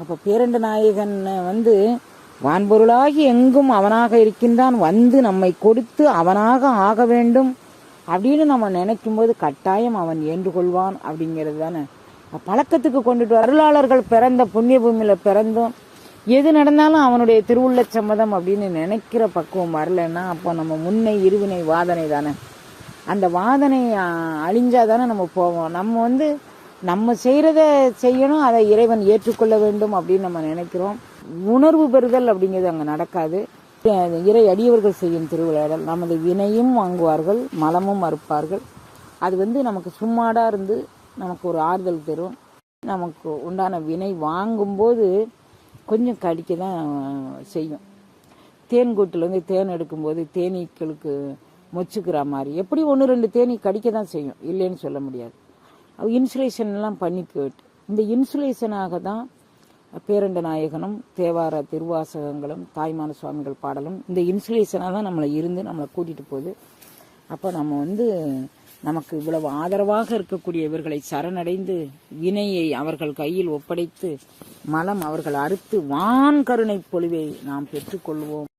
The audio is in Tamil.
அப்போ பேரண்ட நாயகன் வந்து வான்பொருளாகி எங்கும் அவனாக இருக்கின்றான் வந்து நம்மை கொடுத்து அவனாக ஆக வேண்டும் அப்படின்னு நம்ம நினைக்கும் போது கட்டாயம் அவன் ஏற்றுக்கொள்வான் அப்படிங்கிறது தானே. பழக்கத்துக்கு கொண்டுட்டு அருளாளர்கள் பிறந்த புண்ணிய பூமியில பிறந்தோம் எது நடந்தாலும் அவனுடைய திருவுள்ள சம்மதம் அப்படின்னு நினைக்கிற பக்குவம் வரலன்னா அப்போ நம்ம முன்னை இருவினை வாதனை தானே. அந்த வாதனை அழிஞ்சாதானே நம்ம போவோம். நம்ம வந்து நம்ம செய்கிறத செய்யணும் அதை இறைவன் ஏற்றுக்கொள்ள வேண்டும் அப்படின்னு நம்ம நினைக்கிறோம். உணர்வு பெறுதல் அப்படிங்கிறது அங்கே நடக்காது. இறை அடியவர்கள் செய்யும் திருவிளையாடல் நமது வினையும் வாங்குவார்கள் மலமும் மறுப்பார்கள் அது வந்து நமக்கு சும்மாடாக இருந்து நமக்கு ஒரு ஆறுதல் தரும். நமக்கு உண்டான வினை வாங்கும்போது கொஞ்சம் கடிக்க தான் செய்யும். தேன் கூட்டிலேருந்து தேன் எடுக்கும்போது தேனீக்களுக்கு மொச்சுக்கிற மாதிரி. எப்படி ஒன்று ரெண்டு தேனீ கடிக்க தான் செய்யும். இல்லைன்னு சொல்ல முடியாது. இன்சுலேஷன்லாம் பண்ணி போயிட்டு. இந்த இன்சுலேஷனாக தான் பேரண்ட நாயகனும் தேவார திருவாசகங்களும் தாய்மான சுவாமிகள் பாடலும் இந்த இன்சுலேஷனாக தான் நம்மளை இருந்து நம்மளை கூட்டிகிட்டு போகுது. அப்போ நம்ம வந்து நமக்கு இவ்வளவு ஆதரவாக இருக்கக்கூடிய இவர்களை சரணடைந்து வினையை அவர்கள் கையில் ஒப்படைத்து மலம் அவர்கள் அறுத்து வான் கருணை பொழிவை நாம் பெற்றுக்கொள்வோம்